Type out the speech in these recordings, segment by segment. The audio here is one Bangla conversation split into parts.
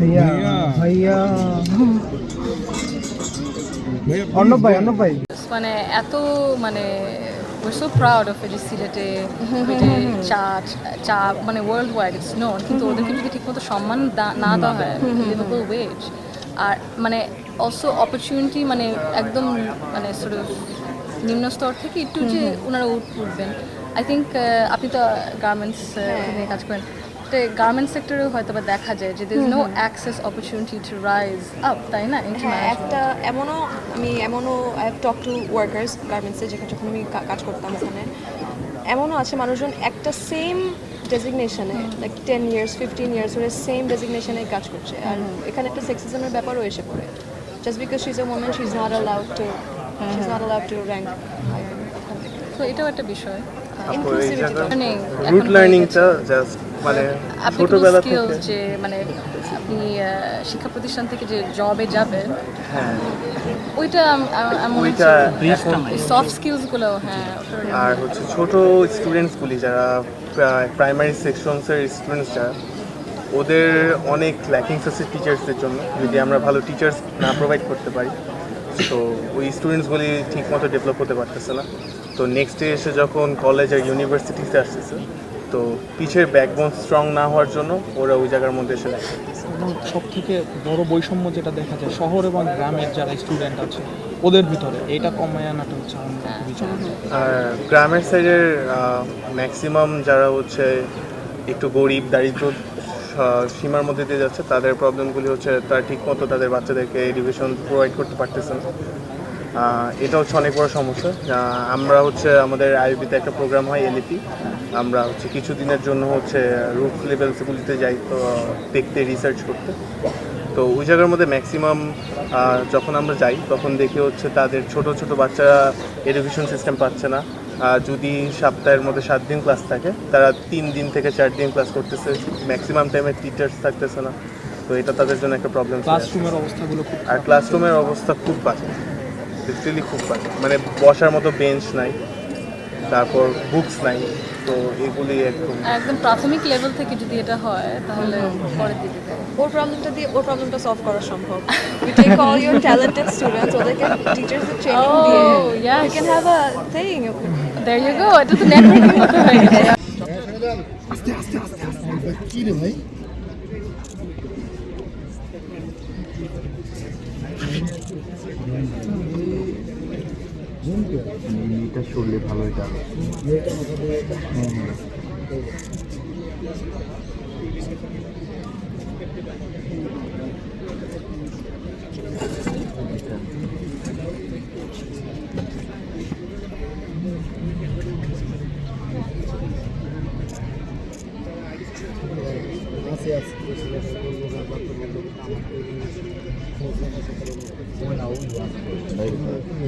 ভাইয়া ভাইয়া অর্ণব ভাই অর্ণব ভাই মানে এত মানে we're so proud of যে সিলেটে চা চা মানে ওয়ার্ল্ড ওয়াইড ইটস নোন কিন্তু ওদেরকে যদি ঠিকমতো সম্মান না দেওয়া হয় লিভেবল ওয়েজ আর মানে অলসো অপরচুনিটি মানে একদম মানে নিম্ন স্তর থেকে একটু যে ওনারা উঠ- উঠবেন। আই থিঙ্ক আপনি তো গার্মেন্টস নিয়ে কাজ করেন। গার্মেন্টস সেক্টরেও হয়তো বা দেখা যায় যে দের no access opportunity to rise up তাই না হ্যাঁ একটা এমনও আমি এমনও I have talk to workers গার্মেন্টসে যেখানে যখন আমি কাজ করতাম ওখানে এমনও আছে মানুষজন একটা same ডেজিগনেশনে like ten years fifteen years ধরে সেম ডেজিগনেশনে কাজ করছে। আর এখানে একটা সেক্সিজমের ব্যাপারও এসে পড়ে। Just because she is a women she is not allowed to she is not allowed to rank তো এটাও একটা বিষয়। ইনক্লুসিভিটি মানে রুট লার্নিংটা জাস্ট মানে ছোটবেলা থেকে যে মানে আপনি শিক্ষা প্রতিষ্ঠান থেকে যে জবে যাবেন হ্যাঁ। ওইটা ওইটা সফট স্কিলসগুলো হ্যাঁ আর হচ্ছে ছোট স্টুডেন্টসগুলি যারা প্রাইমারি সেকশনসের স্টুডেন্টস যারা ওদের অনেক ল্যাকিংস আছে টিচার্সদের জন্য যদি আমরা ভালো টিচার্স না প্রোভাইড করতে পারি। তো ওই স্টুডেন্টসগুলি ঠিকমতো ডেভেলপ হতে পারতেছে না। তো নেক্সট ডে এসে যখন কলেজ আর ইউনিভার্সিটিতে আসতেছে তো পিছের ব্যাকবোন স্ট্রং না হওয়ার জন্য ওরা ওই জায়গার মধ্যে এসে ল্যাক করতেছে সব থেকে বড় বৈষম্য যেটা দেখা যায় শহর এবং গ্রামের যারা স্টুডেন্ট আছে ওদের ভিতরে এটা কমায় আনাটা হচ্ছে আর গ্রামের সাইডের ম্যাক্সিমাম যারা হচ্ছে একটু গরিব দারিদ্র সীমার মধ্যে দিয়ে যাচ্ছে তাদের প্রবলেমগুলি হচ্ছে তারা ঠিকমতো তাদের বাচ্চাদেরকে এডুকেশন প্রোভাইড করতে পারতেছে না। এটা হচ্ছে অনেক বড় সমস্যা। আমরা হচ্ছে আমাদের আইবিতে একটা প্রোগ্রাম হয় এলইপি। আমরা হচ্ছে কিছুদিনের জন্য হচ্ছে রুট লেভেলসগুলিতে যাই তো দেখতে রিসার্চ করতে। তো ওই জায়গার মধ্যে ম্যাক্সিমাম যখন আমরা যাই তখন দেখি হচ্ছে তাদের ছোট ছোট বাচ্চারা এডুকেশন সিস্টেম পাচ্ছে না। আর যদি সপ্তাহের মধ্যে সাত দিন ক্লাস থাকে তারা তিন দিন থেকে চার দিন ক্লাস করতেছে। ম্যাক্সিমাম টাইমে টিচার্স থাকতেছে না। তো এটা তাদের জন্য একটা প্রবলেম ক্লাসরুমের অবস্থাগুলো খুব আর ক্লাসরুমের অবস্থা খুব বাজে। লিটারেলি খুব বাজে মানে বসার মতো বেঞ্চ নাই তারপর বুকস নাই তো এগুলি একদম একদম প্রাথমিক লেভেল থেকে যদি এটা হয় তাহলে দিকে যায়। ওর প্রবলেমটা দিয়ে ওর প্রবলেমটা সলভ করা সম্ভব you take all your talented students ওদেরকে টিচার্সদের ট্রেনিং দিয়ে Oh, yes. You can have a thing There you go. এটা তো নেটওয়ার্কিং মতো হয়ে গেছে কি রে ভাই এটা শুনলে ভালো এটা আছে আছে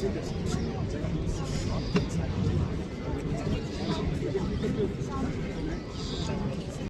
这个是我们的公司，